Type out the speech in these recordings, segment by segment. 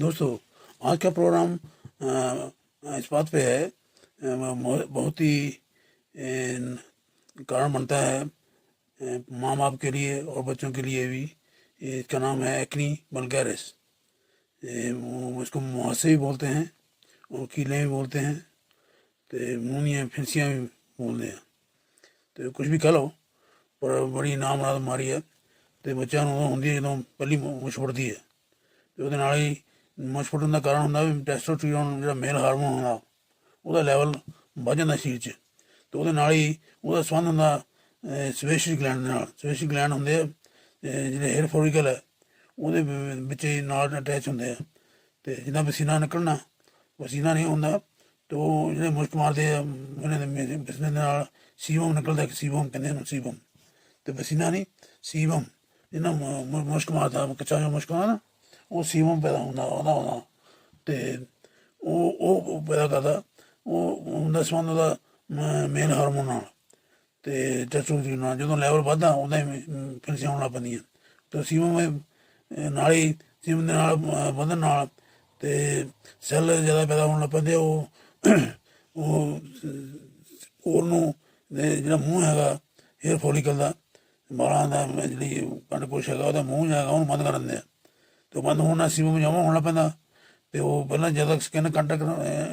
दोस्तों आज का प्रोग्राम अ, इस बात पे है अ, मो- बहुत ही अ, कारण बनता है अ, माँ बाप के लिए और बच्चों के लिए भी इसका नाम है एक्नी बल्गैरिस इसको मुहासे भी बोलते हैं और कीले भी बोलते हैं तो मूनियाँ फिंसियाँ भी बोलते हैं ਤੇ ਕੁਝ ਵੀ ਕਹ ਲਓ ਪਰ ਬੜੀ ਨਾਮਰਾਦ ਮਾਰੀ ਹੈ ਤੇ ਬੱਚਿਆਂ ਨੂੰ ਉਦੋਂ ਹੁੰਦੀ ਹੈ ਜਦੋਂ ਪਹਿਲੀ ਮੁੱਛ ਫੁੱਟਦੀ ਹੈ ਤੇ ਉਹਦੇ ਨਾਲ ਹੀ ਮੁੱਛ ਫੁੱਟਣ ਦਾ ਕਾਰਨ ਹੁੰਦਾ ਵੀ ਟੈਸਟੋਸਟੇਰੋਨ ਜਿਹੜਾ ਮੇਲ ਹਾਰਮੋਨ ਹੁੰਦਾ, ਉਹਦਾ ਲੈਵਲ ਵੱਧ ਜਾਂਦਾ ਸਰੀਰ 'ਚ। ਤੇ ਉਹਦੇ ਨਾਲ ਹੀ ਉਹਦਾ ਸੰਬੰਧ ਹੁੰਦਾ ਸਵੇਸ਼ੀ ਗਲੈਂਡ ਦੇ ਨਾਲ। ਸਵੇਸ਼ੀ ਗਲੈਂਡ ਹੁੰਦੇ ਆ ਜਿਹੜੇ ਹੇਅਰ ਫੋਲੀਕਲ ਹੈ ਉਹਦੇ ਵਿੱਚ ਨਾਲ ਅਟੈਚ ਹੁੰਦੇ ਆ। ਤੇ ਜਿੱਦਾਂ ਪਸੀਨਾ ਨਿਕਲਣਾ ਪਸੀਨਾ ਨਹੀਂ ਹੁੰਦਾ, ਤੇ ਉਹ ਜਿਹੜੇ ਮੁਸ਼ਕ ਮਾਰਦੇ ਆ, ਉਹਨਾਂ ਦੇ ਮੇ- ਪਸੀਨੇ ਨਾਲ ਸੀਵਮ ਨਿਕਲਦਾ, ਇੱਕ ਸੀਵਮ ਕਹਿੰਦੇ ਨੇ ਸੀਬਮ ਤੇ ਪਸੀਨਾ ਨਹੀਂ ਸੀਵਮ ਇਹਨਾਂ ਮੁਸ਼ਕ ਮਾਰਦਾ, ਕੱਚਾ ਜਿਹਾ ਮੁਸ਼ਕ ਆਉਂਦਾ ਨਾ ਉਹ ਸੀਬਮ ਪੈਦਾ ਹੁੰਦਾ ਉਹਦਾ ਉਹਦਾ ਤੇ ਉਹ ਉਹ ਪੈਦਾ ਕਰਦਾ ਉਹ ਹੁੰਦਾ ਸੰਬੰਧ ਉਹਦਾ ਮੇਨ ਹਾਰਮੋਨ ਨਾਲ। ਤੇ ਟੈਸਟੋਸਟੇਰੋਨ ਨਾਲ ਜਦੋਂ ਲੈਵਲ ਵੱਧਦਾ ਉਹਦਾ ਹੀ ਫਿਰ ਆਉਣ ਪੈਂਦੀਆਂ ਤੇ ਸੀਬਮ ਇਹ ਨਾਲ ਹੀ ਸੀਬਮ ਦੇ ਨਾਲ ਵਧਣ ਨਾਲ ਤੇ ਸੈੱਲ ਜ਼ਿਆਦਾ ਪੈਦਾ ਹੋਣ ਲੱਗ ਪੈਂਦੇ ਆ, ਉਹ ਉਹ ਹੋਰ ਨੂੰ ਜਿਹੜਾ ਮੂੰਹ ਹੈਗਾ ਹੇਅਰ ਫੋਲੀਕਲ ਦਾ ਵਾਲਾਂ ਦਾ ਜਿਹੜੀ ਕੰਡ ਕੰਡਕੋਸ਼ ਹੈਗਾ ਉਹਦਾ ਮੂੰਹ ਹੈਗਾ ਉਹਨੂੰ ਬੰਦ ਕਰ ਦਿੰਦੇ ਆ। ਤੇ ਬੰਦ ਹੋਣ ਨਾਲ ਸੀਬਮ ਜਮਾ ਹੋਣ ਪੈਂਦਾ ਤੇ ਉਹ ਪਹਿਲਾਂ ਜਦੋਂ ਸਕਿਨ ਕੰਟੈਕਟ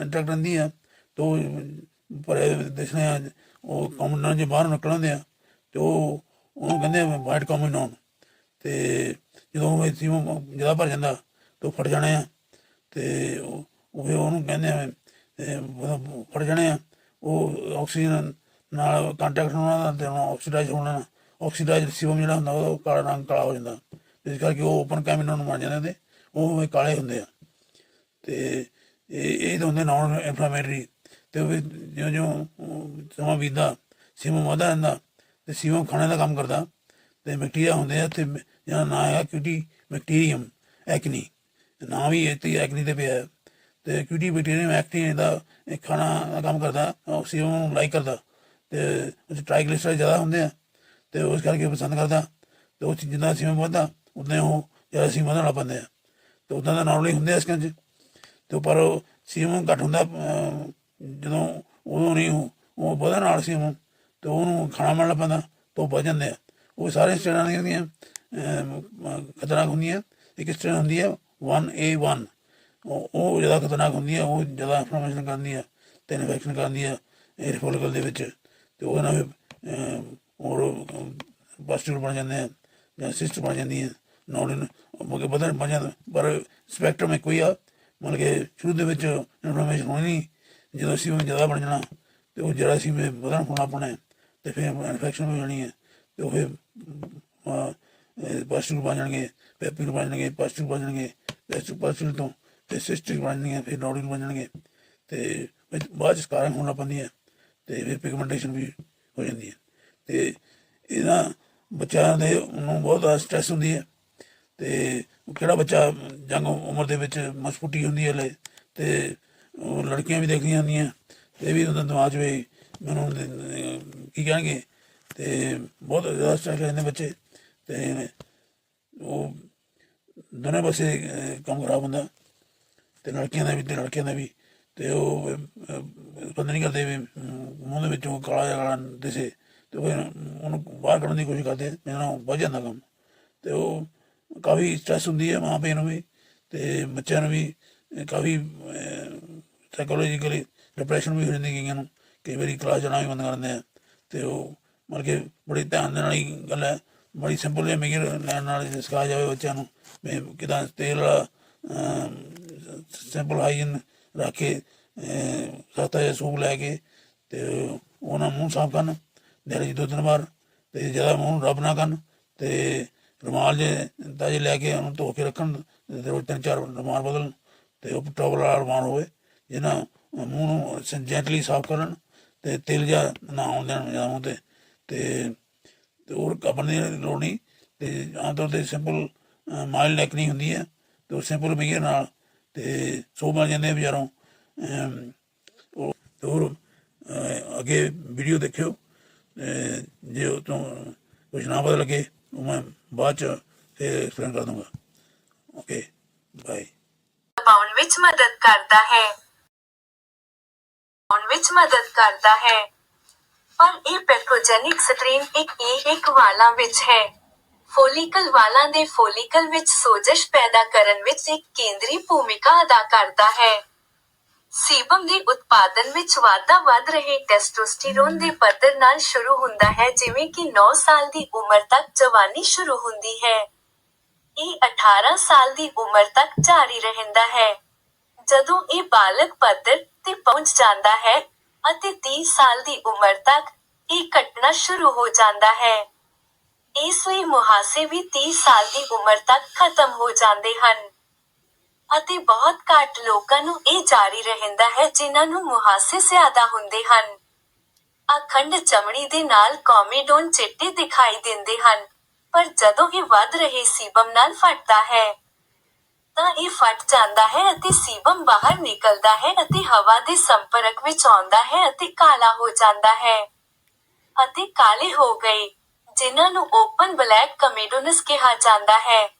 ਇੰਟਰੈਕਟ ਰਹਿੰਦੀ ਆ, ਤੇ ਪਰ ਦਿਸਣੇ ਆ, ਉਹ ਕਮਨਾਂ ਜੇ ਬਾਹਰ ਨਿਕਲਣਦੇ ਆ, ਤੇ ਉਹ ਉਹਨੂੰ ਕਹਿੰਦੇ ਆ ਵਾਈਟ ਕਮਨ ਤੇ ਜਦੋਂ ਉਹ ਸੀਬਮ ਜ਼ਿਆਦਾ ਭਰ ਜਾਂਦਾ, ਤੇ ਫਟ ਜਾਣੇ ਆ, ਤੇ ਉਹ ਉਹਨੂੰ ਕਹਿੰਦੇ ਆ ਫਟ ਜਾਣੇ ਆ, ਉਹ ਆਕਸੀਜਨ ਨਾਲ ਕੰਟੈਕਟ ਹੋਣਾ ਦਾ ਤੇ ਆਕਸੀਡਾਈਜ਼ ਹੋਣਾ ਆਕਸੀਡਾਈਜ਼ ਸੀਬਮ ਜਿਹੜਾ ਹੁੰਦਾ, ਉਹ ਕਾਲਾ ਰੰਗ ਕਾਲਾ ਹੋ ਜਾਂਦਾ। ਇਸ ਕਰਕੇ ਉਹ ਓਪਨ ਕੈਮਿਨੋ ਨੂੰ ਬਣ ਜਾਂਦੇ ਤੇ ਉਹ ਕਾਲੇ ਹੁੰਦੇ ਆ ਤੇ ਇਹ ਇਹ ਤਾਂ ਹੁੰਦੇ ਨਾਨ ਇਨਫਲੇਮੇਟਰੀ ਤੇ ਉਹ ਜਿਉਂ ਜਿਉਂ ਸਮਾਂ ਬੀਤਦਾ ਸੀਮਮ ਵਧਦਾ ਰਹਿੰਦਾ, ਤੇ ਸੀਮਮ ਖਾਣੇ ਦਾ ਕੰਮ ਕਰਦਾ, ਤੇ ਬੈਕਟੀਰੀਆ ਹੁੰਦੇ ਆ, ਤੇ ਜਿਹਦਾ ਨਾਂ ਹੈ ਕਿਊਟੀ ਬੈਕਟੀਰੀਅਮ ਐਕਨੀ ਨਾਂ ਵੀ ਇਹ ਐਕਨੀ ਤੇ ਪਿਆ ਹੈ। ਤੇ ਕਿਊਟੀ ਬੈਕਟੀਰੀਅਮ ਐਕਨੀ ਦਾ ਖਾਣਾ ਦਾ ਕੰਮ ਕਰਦਾ, ਉਹ ਸੀਮਮ ਨੂੰ ਲਾਈਕ ਕਰਦਾ, ਤੇ ਉਹ ਟ੍ਰਾਈਗਲਿਸਰਾਈਡ ਜ਼ਿਆਦਾ ਹੁੰਦੇ ਆ, ਤੇ ਉਸ ਕਰਕੇ ਪਸੰਦ ਕਰਦਾ, ਤੇ ਉਹ ਚੀਜ਼ਾਂ ਦਾ ਸੀਮਾ ਵਧਦਾ ਉਦਾਂ ਉਹ ਜ਼ਿਆਦਾ ਸੀਮਮ ਵਧਣ ਲੱਗ ਪੈਂਦੇ ਆ ਤੇ ਉਦਾਂ ਦਾ ਨਾਰਮਲੀ ਹੁੰਦੇ ਆ ਇਸ 'ਚ। ਤੇ ਪਰ ਸੀਮਮ ਘੱਟ ਹੁੰਦਾ ਅਹ, ਜਦੋਂ ਉਦੋਂ ਨਹੀਂ ਉਹ ਉਹ ਵਧਣ ਨਾਲ ਸੀਮਮ ਤੇ ਉਹਨੂੰ ਖਾਣਾ ਮਿਲਣਾ ਪੈਂਦਾ ਤੇ ਉਹ ਵਧ ਜਾਂਦੇ ਆ। ਉਹ ਸਾਰੇ ਸਟੇਟਾਂ ਦੀਆਂ ਹੁੰਦੀਆਂ ਅਹ, ਖਤਰਨਾਕ ਹੁੰਦੀਆਂ। ਇੱਕ ਸਟੇਟ ਹੁੰਦੀ ਹੈ 1A1 ਉਹ ਉਹ ਜ਼ਿਆਦਾ ਖਤਰਨਾਕ ਹੁੰਦੀ ਹੈ ਉਹ ਜ਼ਿਆਦਾ ਇਨਫੋਰਮੇਸ਼ਨ ਕਰਦੀ ਹੈ ਤੇ ਇਨਫੈਕਸ਼ਨ ਕਰਦੀ ਹੈ 에ਅਰ ਫੋਲੀਕਲ ਦੇ ਵਿੱਚ। ਤੇ ਉਹਦੇ ਨਾਲ ਅਹ, ਹੋਰ ਪਾਸਟਰ ਬਣ ਜਾਂਦੇ ਆ ਜਾਂ ਸਿਸਟ ਬਣ ਜਾਂਦੀ ਹੈ ਨੋਡਨ ਮੋਕੇ ਬਦਲ ਬਣ ਜਾਂਦਾ ਪਰ ਸਪੈਕਟਰਮ ਇੱਕੋ ਹੀ ਆ। ਮਤਲਬ ਕਿ ਸ਼ੁਰੂ ਦੇ ਵਿੱਚ ਇਨਫੋਰਮੇਸ਼ਨ ਹੋਣੀ ਨਹੀਂ, ਜਦੋਂ ਸੀ ਜ਼ਿਆਦਾ ਬਣ ਜਾਣਾ, ਤੇ ਉਹ ਜਰਾ ਸੀ ਮੈਂ ਵਧਣ ਹੋਣਾ ਆਪਣਾ, ਤੇ ਫਿਰ ਇਨਫੈਕਸ਼ਨ ਹੋ ਜਾਣੀ ਹੈ, ਤੇ ਉਹ ਫਿਰ ਪਾਸਟਰ ਬਣ ਜਾਣਗੇ ਪੈਪਿਲ ਬਣ ਜਾਣਗੇ ਪਾਸਟਰ ਬਣ ਜਾਣਗੇ ਪਾਸਟਰ ਪਾਸਟਰ ਤੋਂ, ਤੇ ਸਿਸਟਰ ਬਣ ਜਾਣਗੇ ਫਿਰ ਨੋਡਨ ਬਣ ਜਾਣਗੇ, ਤੇ ਬਾਅਦ ਚ ਸਕਾਰਾਂ ਹੋਣਾ ਹੈ, ਤੇ ਫਿਰ ਪਿਗਮੈਂਟੇਸ਼ਨ ਵੀ ਹੋ ਜਾਂਦੀ ਹੈ। ਤੇ ਇਹਨਾਂ ਬੱਚਿਆਂ ਦੇ ਨੂੰ ਬਹੁਤ ਸਟ੍ਰੈਸ ਹੁੰਦੀ ਹੈ। ਤੇ ਕਿਹੜਾ ਬੱਚਾ ਜੰਗ ਉਮਰ ਦੇ ਵਿੱਚ ਮਸਫੁੱਟੀ ਹੁੰਦੀ ਹੈ ਲੈ ਤੇ ਉਹ ਲੜਕੀਆਂ ਵੀ ਦੇਖਦੀਆਂ ਹੁੰਦੀਆਂ ਤੇ ਇਹ ਵੀ ਉਹਨਾਂ ਦਿਮਾਗ 'ਚ ਮੈਨੂੰ ਕੀ ਕਹਿਣਗੇ ਤੇ ਬਹੁਤ ਜ਼ਿਆਦਾ ਸਟ੍ਰੈਸ ਲੈਂਦੇ ਬੱਚੇ ਤੇ ਉਹ ਦੋਨੇ ਪਾਸੇ ਕੰਮ ਖਰਾਬ ਹੁੰਦਾ ਤੇ ਲੜਕੀਆਂ ਦਾ ਵੀ ਤੇ ਲੜਕਿਆਂ ਦਾ ਵੀ ਤੇ ਉਹ ਅਹ, ਬੰਦ ਨਹੀਂ ਕਰਦੇ ਵੀ ਮੂੰਹ ਦੇ ਵਿੱਚੋਂ ਕਾਲਾ ਜਿਹਾ ਦਿਸੇ ਤੇ ਉਹ ਉਹਨੂੰ ਬਾਹਰ ਕੱਢਣ ਦੀ ਕੋਸ਼ਿਸ਼ ਕਰਦੇ ਇਹਨਾਂ ਨੂੰ ਵੱਧ ਜਾਂਦਾ ਕੰਮ ਤੇ ਉਹ ਕਾਫੀ ਸਟ੍ਰੈਸ ਹੁੰਦੀ ਹੈ ਮਾਂ ਪਿਓ ਨੂੰ ਵੀ ਤੇ ਬੱਚਿਆਂ ਨੂੰ ਵੀ ਕਾਫੀ ਸਾਈਕੋਲੋਜੀਕਲੀ ਡਿਪਰੈਸ਼ਨ ਵੀ ਹੋ ਜਾਂਦੀ ਕਈਆਂ ਨੂੰ, ਕਈ ਵਾਰੀ ਕਲਾਸ ਜਾਣਾ ਵੀ ਬੰਦ ਕਰ ਦਿੰਦੇ ਆ ਤੇ ਉਹ ਮਤਲਬ ਕਿ ਬੜੀ ਧਿਆਨ ਦੇ ਨਾਲ ਹੀ ਗੱਲ ਹੈ, ਬੜੀ ਸਿੰਪਲ ਜਿਹੀ ਮੇਗਰ ਲੈਣ ਨਾਲ ਸਿਖਾਇਆ ਜਾਵੇ ਬੱਚਿਆਂ ਨੂੰ, ਵੀ ਕਿਦਾਂ ਤੇਲ ਵਾਲਾ ਸਿੰਪਲ ਹਾਈਜਨ ਰੱਖ ਕੇ ਸਸਤਾ ਜਿਹਾ ਸੂਪ ਲੈ ਕੇ ਤੇ ਉਹਨਾਂ ਮੂੰਹ ਸਾਫ਼ ਕਰਨ, ਦਿਹਾੜੀ 'ਚ ਦੋ ਤਿੰਨ ਵਾਰ ਤੇ ਜ਼ਿਆਦਾ ਮੂੰਹ ਨੂੰ ਰਬ ਨਾ ਕਰਨ ਤੇ ਰੁਮਾਲ ਜੇ ਤਾਂ ਜੇ ਲੈ ਕੇ ਉਹਨੂੰ ਧੋ ਕੇ ਰੱਖਣ, ਤੇ ਰੋਜ਼ ਤਿੰਨ ਚਾਰ ਰੁਮਾਲ ਬਦਲਣ, ਤੇ ਉਹ ਟਾਵਲ ਵਾਲਾ ਰੁਮਾਲ ਹੋਵੇ ਇਹਨਾਂ ਮੂੰਹ ਨੂੰ ਜੈਂਟਲੀ ਸਾਫ਼ ਕਰਨ, ਤੇ ਤਿਲ ਜਾਂ ਨਾ ਆਉਣ ਦੇਣ ਤੇ ਤੇ ਤੇ ਹੋਰ ਕਬਰ ਦੀ ਲੋੜ ਨਹੀਂ, ਤੇ ਆਮ ਤੌਰ ਤੇ ਸਿੰਪਲ ਮਾਈਲਡ ਨੈਕ ਨਹੀਂ ਹੁੰਦੀ ਹੈ, ਤੇ ਉਹ ਸਿੰਪਲ ਮੀਗਰ ਨਾਲ, ਤੇ ਸੋ ਬਣ ਜਾਂਦੇ ਆ ਬਜ਼ਾਰੋਂ ਉਹ ਹੋਰ ਅੱਗੇ ਵੀਡੀਓ ਦੇਖਿਓ ਜੇ ਉਹ ਤੋਂ ਕੁਝ ਨਾ ਪਤਾ ਲੱਗੇ ਉਹ ਮੈਂ ਬਾਅਦ ਚ ਫਿਰ ਐਕਸਪਲੇਨ ਕਰ ਦੂੰਗਾ ਓਕੇ ਬਾਏ ਵਿੱਚ ਮਦਦ ਕਰਦਾ ਹੈ। ਆਉਣ ਵਿੱਚ ਮਦਦ ਕਰਦਾ ਹੈ। ਪਰ ਇਹ ਪੈਥੋਜੈਨਿਕ ਸਟ੍ਰੇਨ ਇੱਕ ਇਹ ਇੱਕ ਵਾਲਾਂ ਵਿੱਚ ਹੈ। ਫੋਲੀਕਲ ਵਾਲਾਂ ਦੇ ਫੋਲੀਕਲ ਵਿੱਚ ਸੋਜਸ਼ ਪੈਦਾ ਕਰਨ ਵਿੱਚ ਇੱਕ ਕੇਂਦਰੀ ਭੂਮਿਕਾ ਅਦਾ ਕਰਦਾ ਹੈ। ਸੀਬਮ ਦੇ ਉਤਪਾਦਨ ਵਿੱਚ ਵਾਧਾ ਵੱਧ ਰਹੇ ਟੈਸਟੋਸਟੇਰੋਨ ਦੇ ਪੱਧਰ ਨਾਲ ਸ਼ੁਰੂ ਹੁੰਦਾ ਹੈ, ਜਿਵੇਂ ਕਿ 9 ਸਾਲ ਦੀ ਉਮਰ ਤੱਕ ਜਵਾਨੀ ਸ਼ੁਰੂ ਹੁੰਦੀ ਹੈ। ਇਹ 18 ਸਾਲ ਦੀ ਉਮਰ ਤੱਕ ਜਾਰੀ ਰਹਿੰਦਾ ਹੈ। ਜਦੋਂ ਇਹ ਬਾਲਗ ਪੱਧਰ ਤੇ ਪਹੁੰਚ ਜਾਂਦਾ ਹੈ ਅਤੇ 30 ਸਾਲ ਦੀ ਉਮਰ ਤੱਕ ਇਹ ਘਟਣਾ ਸ਼ੁਰੂ ਹੋ ਜਾਂਦਾ ਹੈ। ਇਸ ਲਈ ਮੁਹਾਸੇ ਵੀ 30 ਸਾਲ ਦੀ ਉਮਰ ਤੱਕ ਖਤਮ ਹੋ ਜਾਂਦੇ ਹਨ। ਅਤੇ ਬਹੁਤ ਘੱਟ ਲੋਕਾਂ ਨੂੰ ਇਹ ਜਾਰੀ ਰਹਿੰਦਾ ਹੈ ਜਿਨ੍ਹਾਂ ਨੂੰ ਮੁਹਾਸੇ ਜ਼ਿਆਦਾ ਹੁੰਦੇ ਹਨ। ਅਖੰਡ ਚਮੜੀ ਦੇ ਨਾਲ ਕੋਮੇਡੋਨ ਚਿੱਟੇ ਦਿਖਾਈ ਦਿੰਦੇ ਹਨ, ਪਰ ਜਦੋਂ ਇਹ ਵੱਧ ਰਹੇ ਸੀਬਮ ਨਾਲ ਫਟਦਾ ਹੈ, ਤਾਂ ਇਹ ਫਟ ਜਾਂਦਾ ਹੈ ਅਤੇ ਸੀਬਮ ਬਾਹਰ ਨਿਕਲਦਾ ਹੈ ਅਤੇ ਹਵਾ ਦੇ ਸੰਪਰਕ ਵਿੱਚ ਆਉਂਦਾ ਹੈ ਅਤੇ ਕਾਲਾ ਹੋ ਜਾਂਦਾ ਹੈ ਅਤੇ ਕਾਲੇ ਹੋ ਗਏ, ਜਿਨ੍ਹਾਂ ਨੂੰ ਓਪਨ ਬਲੈਕ ਕਮੇਡੋਨਸ ਕਿਹਾ ਜਾਂਦਾ ਹੈ।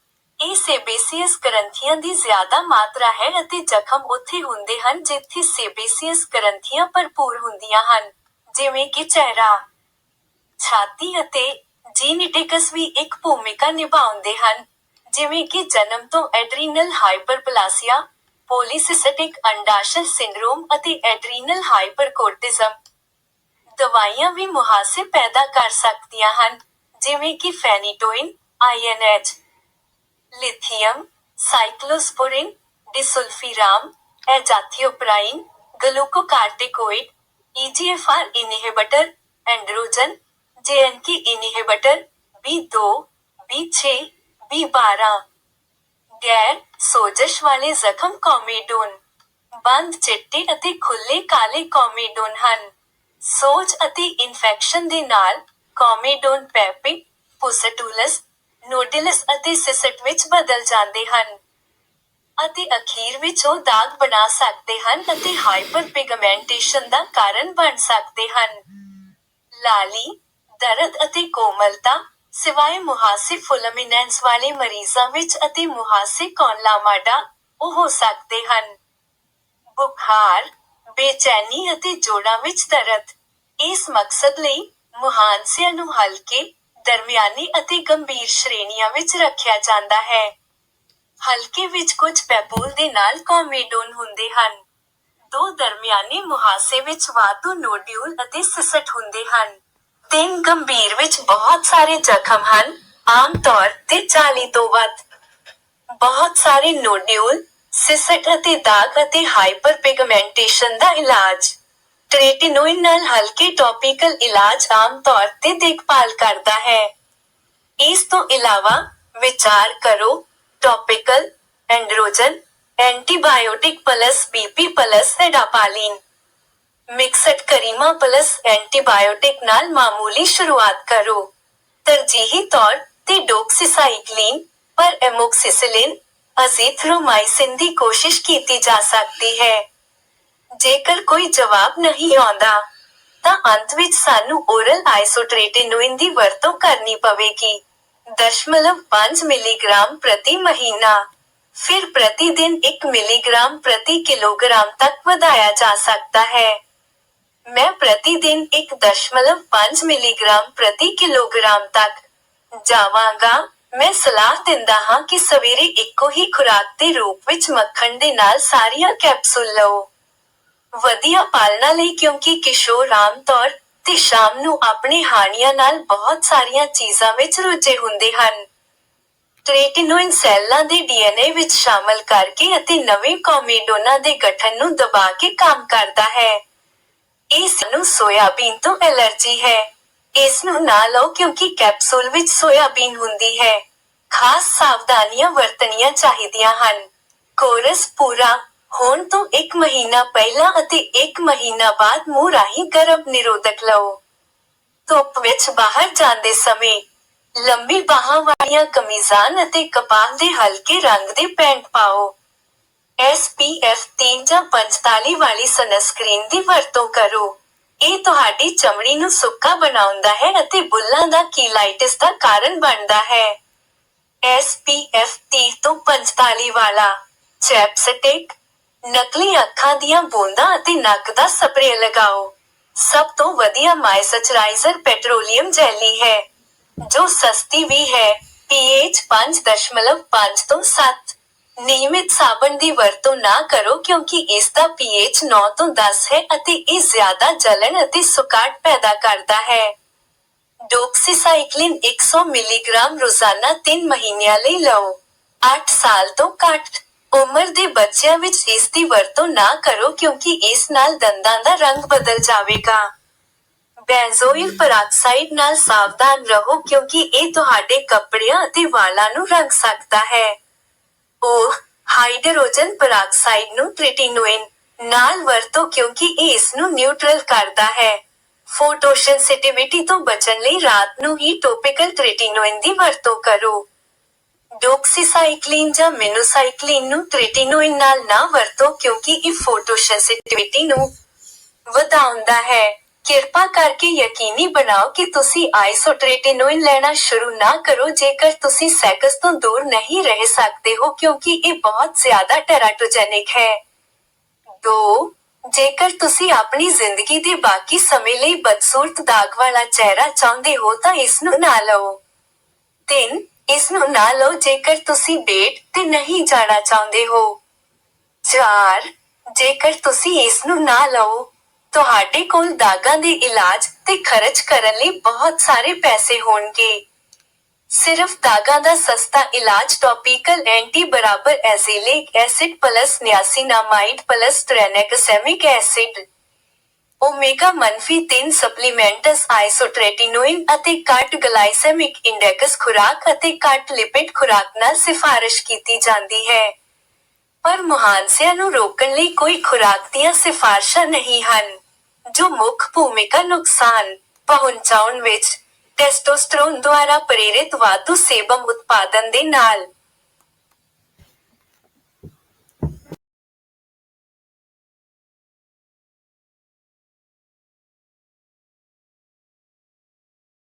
ਇਹ ਸੇਬੇਸੀਅਸ ਗ੍ਰੰਥੀਆਂ ਦੀ ਜ਼ਿਆਦਾ ਮਾਤਰਾ ਹੈ ਅਤੇ ਜ਼ਖਮ ਉੱਥੇ ਹੁੰਦੇ ਹਨ ਜਿੱਥੇ ਸੇਬੇਸੀਅਸ ਗ੍ਰੰਥੀਆਂ ਭਰਪੂਰ ਹੁੰਦੀਆਂ ਹਨ, ਜਿਵੇਂ ਕਿ ਚਿਹਰਾ, ਛਾਤੀ ਅਤੇ ਜੀਨੇਟਿਕਸ ਵੀ ਇੱਕ ਭੂਮਿਕਾ ਨਿਭਾਉਂਦੇ ਹਨ, ਜਿਵੇਂ ਕਿ ਜਨਮ ਤੋਂ ਐਡਰੀਨਲ ਹਾਈਪਰਪਲਾਸੀਆ, ਪੋਲੀਸਿਸਟਿਕ ਅੰਡਾਸ਼ਯ ਸਿੰਡਰੋਮ ਅਤੇ ਐਡਰੀਨਲ ਹਾਈਪਰਕੋਰਟਿਜ਼ਮ। ਦਵਾਈਆਂ ਵੀ ਮੁਹਾਸੇ ਪੈਦਾ ਕਰ ਸਕਦੀਆਂ ਹਨ, ਜਿਵੇਂ ਕਿ ਫੈਨੀਟੋਇਨ ਆਈਐਨਐਚ lithium, ਸਾਈਕਲੋਸਪੋਰਿਨ, ਡਿਸੁਲਫੀਰਾਮ, ਐਜਾਥਿਓਪਰਾਈਨ, ਗਲੂਕੋਕਾਰਟਿਕੋਇਡ ਈਜੀਐਫਆਰ ਇਨਹਿਬਿਟਰ, ਐਂਡਰੋਜਨ J and K ਇਨਹਿਬਿਟਰ B2 B6 B12 ਗੈਰ ਸੋਜਸ਼ ਵਾਲੇ ਜ਼ਖਮ ਕੋਮੇਡੋਨ। ਬੰਦ ਚਿੱਟੇ ਅਤੇ ਖੁੱਲੇ ਕਾਲੇ ਕੋਮੇਡੋਨ ਹਨ। ਸੋਜ ਅਤੇ ਇਨਫੈਕਸ਼ਨ ਦੇ ਨਾਲ ਕੋਮੇਡੋਨ ਪੈਪਿਕ ਪੁਸਟੂਲਸ ਨੋਡਿਲਸ ਅਤੇ ਸਿਸਟ ਵਿੱਚ ਬਦਲ ਜਾਂਦੇ ਹਨ ਅਤੇ ਅਖੀਰ ਵਿੱਚ ਉਹ ਦਾਗ ਬਣਾ ਸਕਦੇ ਹਨ ਅਤੇ ਹਾਈਪਰ ਦਾ ਕਾਰਨ ਬਣ ਸਕਦੇ ਹਨ। ਲਾਲੀ, ਦਰਦ ਅਤੇ ਕੋਮਲਤਾ ਸਿਵਾਏ ਮੁਹਾਸੇ ਫੁਲਮਿਨੈਂਸ ਵਾਲੇ ਮਰੀਜ਼ਾਂ ਵਿੱਚ ਅਤੇ ਮੁਹਾਸੇ ਕੌਨਲਾਮਾਡਾ ਉਹ ਹੋ ਸਕਦੇ ਹਨ। ਬੁਖਾਰ, ਬੇਚੈਨੀ ਅਤੇ ਜੋੜਾਂ ਵਿੱਚ ਦਰਦ, ਇਸ ਮਕਸਦ ਲਈ ਮੁਹਾਂਸਿਆਂ ਨੂੰ ਹਲਕੇ ਦਰਮਿਆਨੀ ਅਤੇ ਗੰਭੀਰ ਸ਼੍ਰੇਣੀਆਂ ਵਿੱਚ ਰੱਖਿਆ ਜਾਂਦਾ ਹੈ। ਹਲਕੇ ਵਿੱਚ ਕੁਝ ਪੈਪੂਲ ਦੇ ਨਾਲ ਕੋਮੇਡੋਨ ਹੁੰਦੇ ਹਨ। ਦੋ ਦਰਮਿਆਨੇ ਮੁਹਾਸੇ ਵਿੱਚ ਵਾਧੂ ਨੋਡਿਊਲ ਅਤੇ ਸਿਸਟ ਹੁੰਦੇ ਹਨ। ਤਿੰਨ ਗੰਭੀਰ ਵਿੱਚ ਬਹੁਤ ਸਾਰੇ ਜ਼ਖਮ ਹਨ, ਆਮ ਤੌਰ ਤੇ 40 ਤੋਂ ਵੱਧ। ਬਹੁਤ ਸਾਰੇ ਨੋਡਿਊਲ, ਸਿਸਟ ਅਤੇ ਦਾਗ ਅਤੇ ਹਾਈਪਰ ਪਿਗਮੈਂਟੇਸ਼ਨ ਦਾ ਇਲਾਜ। ਟ੍ਰੇਟਿਨੋਇਨ ਨਾਲ ਹਲਕੇ ਟੌਪੀਕਲ ਇਲਾਜ ਆਮ ਤੌਰ ਤੇ ਦੇਖਭਾਲ ਕਰਦਾ ਹੈ ਇਸ ਤੋਂ ਇਲਾਵਾ ਵਿਚਾਰ ਕਰੋ topical androgen antibiotic plus BP plus adapalene mixed ਕਰੀਮਾ plus antibiotic ਨਾਲ ਮਾਮੂਲੀ ਸ਼ੁਰੂਆਤ ਕਰੋ ਤਰਜੀਹੀ ਤੌਰ ਤੇ ਡੋਕਸੀਸਾਈਕਲਿਨ ਪਰ ਐਮੋਕਸਿਸਿਲਿਨ ਅਜ਼ੀਥਰੋਮਾਈਸਿਨ ਦੀ ਕੋਸ਼ਿਸ਼ ਕੀਤੀ ਜਾ ਸਕਦੀ ਹੈ ਜੇਕਰ ਕੋਈ ਜਵਾਬ ਨਹੀਂ ਆਉਂਦਾ, ਤਾਂ ਅੰਤ ਵਿੱਚ ਸਾਨੂੰ ਓਰਲ ਆਈਸੋਟ੍ਰੇਟਿਨੋਇਨ ਦੀ ਵਰਤੋਂ ਕਰਨੀ ਪਵੇਗੀ। ਦਸ਼ਮਲਵ 5 ਮਿਲੀਗ੍ਰਾਮ ਪ੍ਰਤੀ ਮਹੀਨਾ। ਫਿਰ ਪ੍ਰਤੀ ਦਿਨ 1 ਮਿਲੀਗ੍ਰਾਮ ਪ੍ਰਤੀ ਕਿਲੋਗ੍ਰਾਮ ਤੱਕ ਵਧਾਇਆ ਜਾ ਸਕਦਾ ਹੈ। ਮੈਂ ਪ੍ਰਤੀ ਦਿਨ 1.5 ਮਿਲੀਗ੍ਰਾਮ ਪ੍ਰਤੀ ਕਿਲੋਗ੍ਰਾਮ ਤੱਕ ਜਾਵਾਂਗਾ। ਮੈਂ ਸਲਾਹ ਦਿੰਦਾ ਹਾਂ ਕਿ ਸਵੇਰੇ ਇੱਕੋ ਹੀ ਖੁਰਾਕ ਦੇ ਰੂਪ ਵਿੱਚ ਮੱਖਣ ਦੇ ਨਾਲ ਸਾਰੀਆਂ ਕੈਪਸੂਲ ਲਓ। ਵਧੀਆ ਪਾਲਣਾ ਲਈ ਕਿਉਂਕਿ ਕਿਸ਼ੋਰ ਆਮ ਤੌਰ ਤੇ ਸ਼ਾਮ ਨੂੰ ਆਪਣੇ ਹਾਨੀਆਂ ਨਾਲ ਬਹੁਤ ਸਾਰੀਆਂ ਚੀਜ਼ਾਂ ਵਿੱਚ ਰੁੱਝੇ ਹੁੰਦੇ ਹਨ। ਟ੍ਰੇਟਿਨੋਇਨ ਸੈੱਲਾਂ ਦੇ ਡੀਐਨਏ ਵਿੱਚ ਸ਼ਾਮਲ ਕਰਕੇ ਅਤੇ ਨਵੇਂ ਕੋਮੇਡੋਨਾਂ ਦੇ ਗਠਨ ਨੂੰ ਦਬਾ ਕੇ ਕੰਮ ਕਰਦਾ ਹੈ। ਇਸ ਨੂੰ ਸੋਇਆਬੀਨ ਤੋਂ ਐਲਰਜੀ ਹੈ। ਇਸ ਨੂੰ ਨਾ ਲਓ ਕਿਉਂਕਿ ਕੈਪਸੂਲ ਵਿੱਚ ਸੋਇਆਬੀਨ ਹੁੰਦੀ ਹੈ। ਖਾਸ ਸਾਵਧਾਨੀਆਂ ਵਰਤਣੀਆਂ ਚਾਹੀਦੀਆਂ ਹਨ। ਕੋਰਸ ਪੂਰਾ ਹੋਣ ਤੋਂ 1 ਮਹੀਨਾ ਪਹਿਲਾਂ ਅਤੇ 1 ਮਹੀਨਾ ਬਾਅਦ ਮੂੰਹ ਰਾਹੀਂ ਗਰਭ ਨਿਰੋਧਕ ਲਓ। ਧੁੱਪ ਵਿੱਚ ਬਾਹਰ ਜਾਂਦੇ ਸਮੇਂ ਲੰਬੀ ਬਾਹਾਂ ਵਾਲੀਆਂ ਕਮੀਜ਼ਾਂ ਅਤੇ ਕਪਾਹ ਦੇ ਹਲਕੇ ਰੰਗ ਦੇ ਪੈਂਟ ਪਾਓ। SPF 3 ਜਾਂ 45 ਵਾਲੀ ਸਨਸਕ੍ਰੀਨ ਦੀ ਵਰਤੋਂ ਕਰੋ। ਇਹ ਤੁਹਾਡੀ ਚਮੜੀ ਨੂੰ ਸੁੱਕਾ ਬਣਾਉਂਦਾ ਹੈ ਅਤੇ ਬੁੱਲਾਂ ਦਾ ਕੀਲਾਈਟਿਸ ਦਾ ਕਾਰਨ ਬਣਦਾ ਹੈ। SPF 30 ਤੋਂ 45 ਵਾਲਾ ਚੈਪਸਟਿਕ ਨਕਲੀ ਅੱਖਾਂ ਦੀਆਂ ਬੂੰਦਾਂ ਅਤੇ ਨੱਕ ਦਾ ਸਪਰੇਅ ਲਗਾਓ। ਸਭ ਤੋਂ ਵਧੀਆ ਮਾਇਸਚਰਾਈਜ਼ਰ ਪੈਟਰੋਲੀਅਮ ਜੈਲੀ ਹੈ, ਜੋ ਸਸਤੀ ਵੀ ਹੈ pH 5.5 ਤੋਂ 7 ਨਿਯਮਿਤ ਸਾਬਣ ਦੀ ਵਰਤੋਂ ਨਾ ਕਰੋ ਕਿਉਂਕਿ ਇਸ ਦਾ pH 9 ਤੋਂ 10 ਹੈ ਅਤੇ ਇਹ ਜ਼ਿਆਦਾ ਜਲਣ ਅਤੇ ਸੁਕਾਟ ਪੈਦਾ ਕਰਦਾ ਹੈ। ਡੋਕਸੀਸਾਈਕਲਿਨ 100 ਮਿਲੀਗ੍ਰਾਮ ਰੋਜ਼ਾਨਾ 3 ਮਹੀਨਿਆਂ ਲਈ ਲਓ। 8 ਸਾਲ ਤੋਂ ਘੱਟ। ਉਮਰ ਦੇ ਬੱਚਿਆਂ ਵਿੱਚ ਇਸ ਦੀ ਵਰਤੋਂ ਨਾ ਕਰੋ ਕਿਉਂਕਿ ਇਸ ਨਾਲ ਦੰਦਾਂ ਦਾ ਰੰਗ ਬਦਲ ਜਾਵੇਗਾ। ਬੈਂਜ਼ੋਇਲ ਪਰਆਕਸਾਈਡ ਨਾਲ ਸਾਵਧਾਨ ਰਹੋ ਕਿਉਂਕਿ ਇਹ ਤੁਹਾਡੇ ਕੱਪੜਿਆਂ ਅਤੇ ਵਾਲਾਂ ਨੂੰ ਰੰਗ ਸਕਦਾ ਹੈ। ਉਹ ਹਾਈਡਰੋਜਨ ਪਰਆਕਸਾਈਡ ਨੂੰ ਟ੍ਰਿਟੀਨੋਇਨ ਨਾਲ ਵਰਤੋ ਕਿਉਂਕਿ ਇਹ ਇਸ ਨੂੰ ਨਿਊਟਰਲ ਕਰਦਾ ਹੈ। ਫੋਟੋਸੈਂਸਿਟਿਵਿਟੀ ਤੋਂ ਬਚਣ ਲਈ ਰਾਤ ਨੂੰ ਹੀ ਟੋਪਿਕਲ ਟ੍ਰਿਟੀਨੋਇਨ ਦੀ ਵਰਤੋਂ ਕਰੋ। ਡੋਕਸੀਸਾਈਕਲਿਨ ਜਾਂ ਮਿਨੋਸਾਈਕਲਿਨ ਨੂੰ ਟ੍ਰਿਟੀਨੋਇਨ ਨਾਲ ਨਾ ਵਰਤੋ ਕਿਉਂਕਿ ਇਹ ਫੋਟੋਸੈਂਸਿਟਿਵਿਟੀ ਨੂੰ ਵਧਾਉਂਦਾ ਹੈ ਕਿਰਪਾ ਕਰਕੇ ਯਕੀਨੀ ਬਣਾਓ ਕਿ ਤੁਸੀਂ ਆਈਸੋਟ੍ਰੇਟਿਨੋਇਨ ਲੈਣਾ ਸ਼ੁਰੂ ਨਾ ਕਰੋ, ਜੇਕਰ ਤੁਸੀਂ ਸੈਕਸ ਤੋਂ ਦੂਰ ਨਹੀਂ ਰਹਿ ਸਕਦੇ ਹੋ, ਕਿਉਂਕਿ ਇਹ ਬਹੁਤ ਜ਼ਿਆਦਾ ਟੈਰਾਟੋਜੈਨਿਕ ਹੈ 2. ਜੇਕਰ ਤੁਸੀਂ ਆਪਣੀ ਜ਼ਿੰਦਗੀ ਦੇ ਬਾਕੀ ਸਮੇਂ ਲਈ ਬਦਸੂਰਤ ਦਾਗ ਵਾਲਾ ਚਿਹਰਾ ਚਾਹੁੰਦੇ ਹੋ, ਤਾਂ ਇਸ ਨੂੰ ਨਾ ਲਓ 3. ਇਸ ਨਾ ਲਓ ਜੇਕਰ ਤੁਸੀਂ ਡੇਟ ਤੇ ਨਹੀਂ ਜਾਣਾ ਚਾਹੁੰਦੇ ਹੋ 4. ਜੇਕਰ ਤੁਸੀਂ ਇਸ ਨਾ ਲਓ, ਤੁਹਾਡੇ ਕੋਲ ਦਾਗਾਂ ਦੇ ਇਲਾਜ ਤੇ ਖਰਚ ਕਰਨ ਲਈ ਬਹੁਤ ਸਾਰੇ ਪੈਸੇ ਹੋਣਗੇ ਸਿਰਫ ਦਾਗਾਂ ਦਾ ਸਸਤਾ ਇਲਾਜ ਟੌਪੀਕਲ ਐਂਟੀ ਬਰਾਬਰ azelaic acid plus niacinamide plus tranexamic acid omega ਮੰਫੀ 3 supplements isotretinoin ਅਤੇ ਘੱਟ ਗਲਾਈਸੈਮਿਕ ਇੰਡੈਕਸ ਖੁਰਾਕ ਅਤੇ ਘੱਟ ਲਿਪਿਡ ਖੁਰਾਕ ਨਾਲ ਸਿਫਾਰਿਸ਼ ਕੀਤੀ ਜਾਂਦੀ ਹੈ। ਪਰ ਮੁਹਾਂਸਿਆਂ ਨੂੰ ਰੋਕਣ ਲਈ ਕੋਈ ਖੁਰਾਕ ਦੀਆਂ ਸਿਫਾਰਸ਼ਾਂ ਨਹੀਂ ਹਨ, ਜੋ ਮੁੱਖ ਭੂਮਿਕਾ ਨੁਕਸਾਨ ਪਹੁੰਚਾਉਣ ਵਿੱਚ ਟੈਸਟੋਸਟਰੋਨ ਦੁਆਰਾ ਪ੍ਰੇਰਿਤ ਵਾਧੂ ਸੇਬਮ ਉਤਪਾਦਨ ਦੇ ਨਾਲ